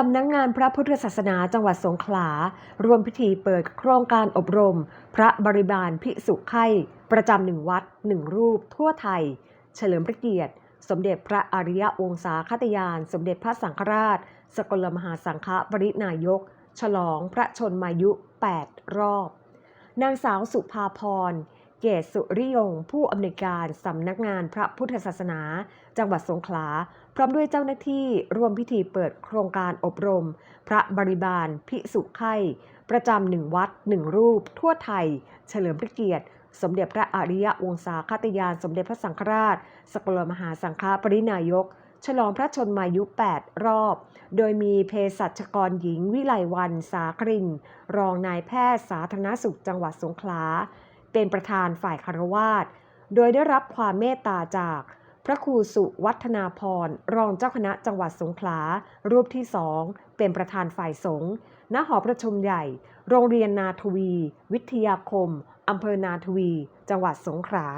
สำนักงานพระพุทธศาสนาจังหวัดสงขลาร่วมพิธีเปิดโครงการอบรม พระบริบาลภิกษุไข่ประจำหนึ่งวัดหนึ่งรูปทั่วไทย เฉลิมพระเกียรติ สมเด็จพระอริยวงศาคตยาน สมเด็จพระสังฆราช สกลมหาสังฆปรินายก ฉลองพระชนมายุ 8 รอบ นางสาวสุภาพร เกศสุริยง ผู้อำนวยการสำนักงานพระพุทธศาสนา จังหวัดสงขลา พร้อมด้วยเจ้าหน้าที่ร่วมพิธีเปิดโครงการอบรม พระบริบาลภิกษุไข่ประจำหนึ่งวัดหนึ่งรูป ทั่วไทย เฉลิมพระเกียรติ สมเด็จพระอริยวงศาคตยาน สมเด็จพระสังฆราช สกลมหาสังฆปรินายก ฉลองพระชนมายุ 8 รอบ โดยมีเภสัชกรหญิงวิไลวันสาคริน รองนายแพทย์สาธารณสุขจังหวัดสงขลา เป็นประธานฝ่ายคารวาสโดยได้รับความเมตตาจากพระครูสุวัฒนาพรรองเจ้าคณะจังหวัดสงขลา รูปที่สองเป็นประธานฝ่ายสงฆ์ณหอประชุมใหญ่ โรงเรียนนาทวี วิทยาคมอำเภอนาทวี จังหวัดสงขลา